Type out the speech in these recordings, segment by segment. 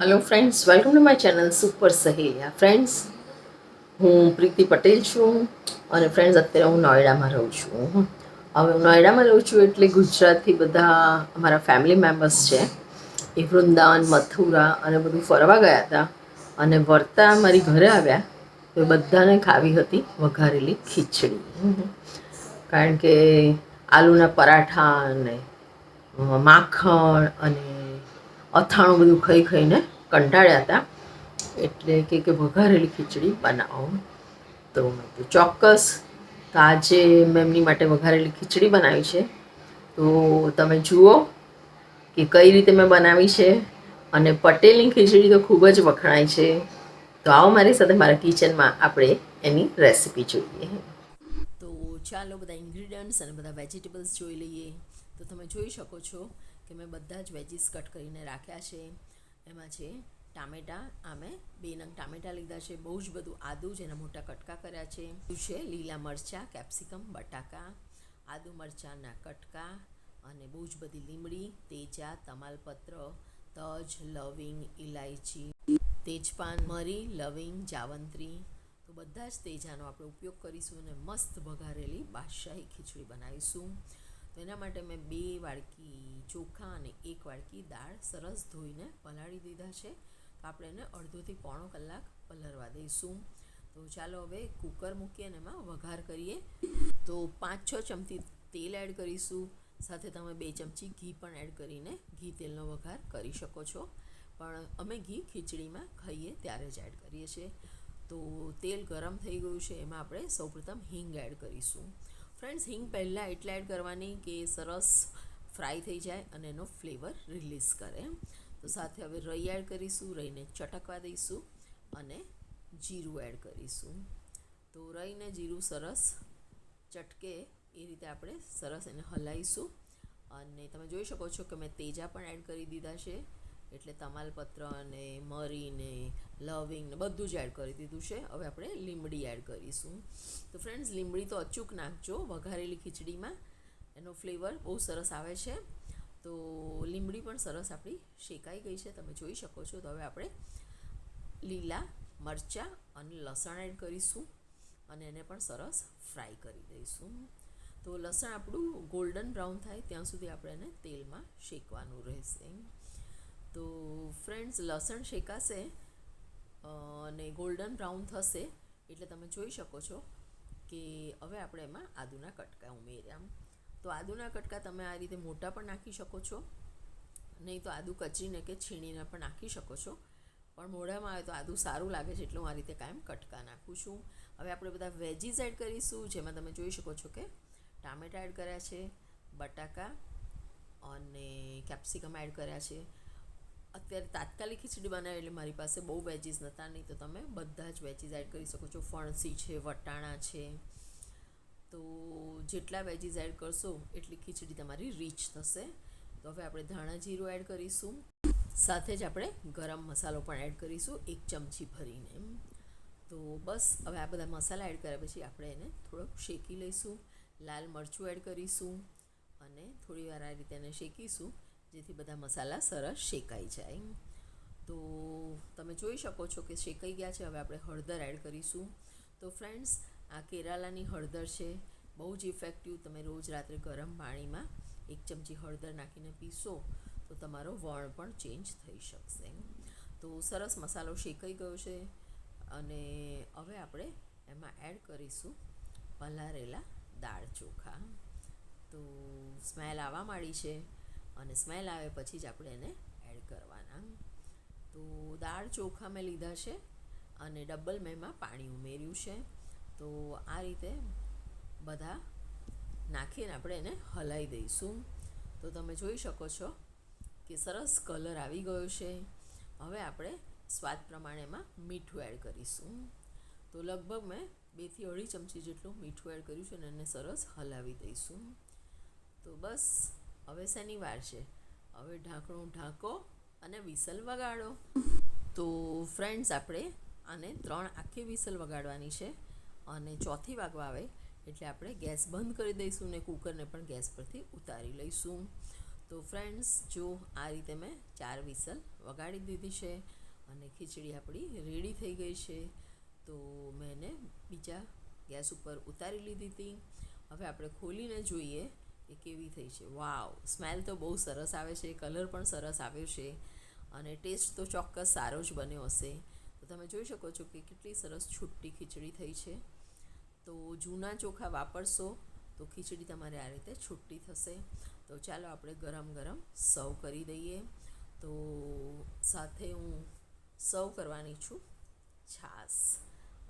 Hello friends welcome to my channel super સહેલિયા friends હું પ્રીતિ પટેલ છું અને ફ્રેન્ડ્સ અત્યારે હું નોઈડામાં રહું છું. હવે હું નોઈડામાં રહું છું એટલે ગુજરાતથી બધા અમારા ફેમિલી મેમ્બર્સ છે એ વૃંદાવન, મથુરા અને બધું ફરવા ગયા હતા. અને વરતા મારી ઘરે આવ્યા, તો બધાને ખાવી હતી વઘારેલી ખીચડી. કારણ કે આલુના પરાઠા અને માખણ અને અથાણું બધું ખાઈ ખાઈને કંટાળ્યા હતા. એટલે કે કે વઘારેલી ખીચડી બનાવો. તો મેં ચોક્કસ. તો આજે મેં એમની માટે વઘારેલી ખીચડી બનાવી છે. તો તમે જુઓ કે કઈ રીતે મેં બનાવી છે. અને પટેલની ખીચડી તો ખૂબ જ વખણાય છે. તો આવો મારી સાથે મારા કિચનમાં આપણે એની રેસિપી જોઈએ. તો ચાલો બધા ઇન્ગ્રીડિયન્ટ્સ અને બધા વેજીટેબલ્સ જોઈ લઈએ. તો તમે જોઈ શકો છો કે મેં બધા જ વેજીસ કટ કરીને રાખ્યા છે. એમાં છે ટામેટાં. આ મેં બે નંગ ટામેટાં લીધા છે. બહુ જ બધું આદું જેના મોટા કટકા કર્યા છે. છે લીલા મરચાં, કેપ્સિકમ, બટાકા, આદુ મરચાંના કટકા અને બહુ જ બધી લીમડી, તેજા, તમાલપત્ર, તજ, લવિંગ ઇલાયચી તેજપાન, મરી, લવિંગ, જાવંત્રી. તો બધા જ તેજાનો આપણે ઉપયોગ કરીશું અને મસ્ત વઘારેલી બાદશાહી ખીચડી બનાવીશું. તો એના માટે મેં બે વાડકી ચોખા અને એક વાડકી દાળ સરસ ધોઈને પલાળી દીધા છે. તો આપણે એને અડધોથી પોણો કલાક પલળવા દઈશું. તો ચાલો હવે કુકર મૂકીએ અને એમાં વઘાર કરીએ. તો પાંચ છ ચમચી તેલ એડ કરીશું. સાથે તમે બે ચમચી ઘી પણ એડ કરીને ઘી તેલનો વઘાર કરી શકો છો. પણ અમે ઘી ખીચડીમાં ખાઈએ ત્યારે જ એડ કરીએ છીએ. તો તેલ ગરમ થઈ ગયું છે, એમાં આપણે સૌપ્રથમ હિંગ એડ કરીશું. ફ્રેન્ડ્સ હિંગ પહેલાં એટલે એડ કરવાની કે સરસ ફ્રાય થઈ જાય અને એનો ફ્લેવર રિલીઝ કરે. તો સાથે હવે રઈ એડ કરીશું, રઈને ચટકવા દઈશું અને જીરું એડ કરીશું. તો રઈને જીરું સરસ ચટકે એ રીતે આપણે સરસ એને હલાવીશું અને તમે જોઈ શકો છો કે મેં તેજા પણ એડ કરી દીધા છે. એટલે તમાલપત્ર અને મરી ને લવિંગ ને બધું જ એડ કરી દીધું છે. હવે આપણે લીમડી એડ કરીશું. તો ફ્રેન્ડ્સ લીમડી તો અચૂક નાખજો. વઘારેલી ખીચડીમાં એનો ફ્લેવર બહુ સરસ આવે છે. તો લીમડી પણ સરસ આપણી શેકાઈ ગઈ છે. તમે જોઈ શકો છો. તો હવે આપણે લીલા મરચાં અને લસણ એડ કરીશું અને એને પણ સરસ ફ્રાય કરી દઈશું. તો લસણ આપણું ગોલ્ડન બ્રાઉન થાય ત્યાં સુધી આપણે એને તેલમાં શેકવાનું રહેશે. તો ફ્રેન્ડ્સ લસણ શેકાશે અને ગોલ્ડન બ્રાઉન થશે. એટલે તમે જોઈ શકો છો કે હવે આપણે એમાં આદુના કટકા ઉમેર્યા. તો આદુના કટકા તમે આ રીતે મોટા પણ નાખી શકો છો. નહીં તો આદુ કચરીને કે છીણીને પણ નાખી શકો છો. પણ મોઢામાં આવે તો આદુ સારું લાગે છે એટલે હું આ રીતે કાયમ કટકા નાખું છું. હવે આપણે બધા વેજીસ એડ કરીશું, જેમાં તમે જોઈ શકો છો કે ટામેટા એડ કર્યા છે, બટાકા અને કેપ્સિકમ એડ કર્યા છે. અત્યારે તાત્કાલિક ખીચડી બનાવી એટલે મારી પાસે બહુ વેજીસ નહોતા નહીં તો તમે બધા જ વેજીસ એડ કરી શકો છો. ફણસી છે, વટાણા છે. તો જેટલા વેજીસ એડ કરશો, એટલી ખીચડી તમારી રીચ થશે. તો હવે આપણે ધાણા જીરું એડ કરીશું. સાથે જ આપણે ગરમ મસાલો પણ એડ કરીશું, એક ચમચી ભરીને તો બસ, હવે આ બધા મસાલા એડ કર્યા પછી આપણે એને થોડોક શેકી લઈશું. લાલ મરચું એડ કરીશું અને થોડી વાર આ રીતે એને શેકીશું. જેથી બધા મસાલા સરસ શેકાઈ જાય. તો તમે જોઈ શકો છો કે શેકાઈ ગયા છે. હવે આપણે હળદર એડ કરીશું. તો ફ્રેન્ડ્સ આ કેરાલાની હળદર છે. બહુ જ ઇફેક્ટિવ તમે રોજ રાત્રે ગરમ પાણીમાં એક ચમચી હળદર નાખીને પીશો તો તમારો વણ પણ ચેન્જ થઈ શકશે. તો સરસ મસાલો શેકાઈ ગયો છે. અને હવે આપણે એમાં એડ કરીશું પલારેલા દાળ ચોખા. તો સ્મેલ આવવા માંડી છે. અને સ્મેલ આવે પછી જ આપણે એને એડ કરવાના. તો દાળ ચોખા મેં લીધા છે અને ડબલ મેં એમાં પાણી ઉમેર્યું છે. તો આ રીતે બધા નાખીને આપણે એને હલાવી દઈશું. તો તમે જોઈ શકો છો કે સરસ કલર આવી ગયો છે. હવે આપણે સ્વાદ પ્રમાણે એમાં મીઠું એડ કરીશું. તો લગભગ મેં બેથી અઢી ચમચી જેટલું મીઠું એડ કર્યું છે અને એને સરસ હલાવી દઈશું. તો બસ હવે શેની વાર છે. હવે ઢાંકણું ઢાંકો અને વિસલ વગાડો. તો ફ્રેન્ડ્સ આપણે આને ત્રણ આખી વિસલ વગાડવાની છે અને ચોથી વાગવા આવે એટલે આપણે ગેસ બંધ કરી દઈશું ને કુકરને પણ ગેસ પરથી ઉતારી લઈશું. તો ફ્રેન્ડ્સ જો આ રીતે મેં ચાર વિસલ વગાડી દીધી છે અને ખીચડી આપણી રેડી થઈ ગઈ છે, તો મેં એને બીજા ગેસ ઉપર ઉતારી લીધી હતી. હવે આપણે ખોલીને જોઈએ કે કેવી થઈ છે? વાવ સ્મેલ તો બહુ સરસ આવે છે કલર પણ સરસ આવ્યો છે અને ટેસ્ટ તો ચોક્કસ સારો જ બન્યો હશે. તો તમે જોઈ શકો છો કે કેટલી સરસ છુટ્ટી ખીચડી થઈ છે. તો જૂના ચોખા વાપરશો તો ખીચડી તમારે આ રીતે છુટ્ટી થશે. તો ચાલો આપણે ગરમ ગરમ સર્વ કરી દઈએ. તો સાથે હું સર્વ કરવાની છું. છાશ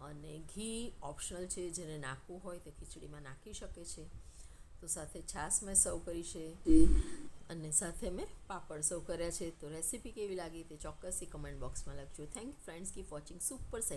અને ઘી ઓપ્શનલ છે, જેને નાખવું હોય તે ખીચડીમાં નાખી શકે છે. તો સાથે છાશ મેં સર્વ કરી છે અને સાથે મેં પાપડ સર્વ કર્યા છે. તો રેસીપી કેવી લાગી તે ચોક્કસથી કમેન્ટ બોક્સમાં લખજો. થેન્ક યુ ફ્રેન્ડ્સ કી વોચિંગ સુપર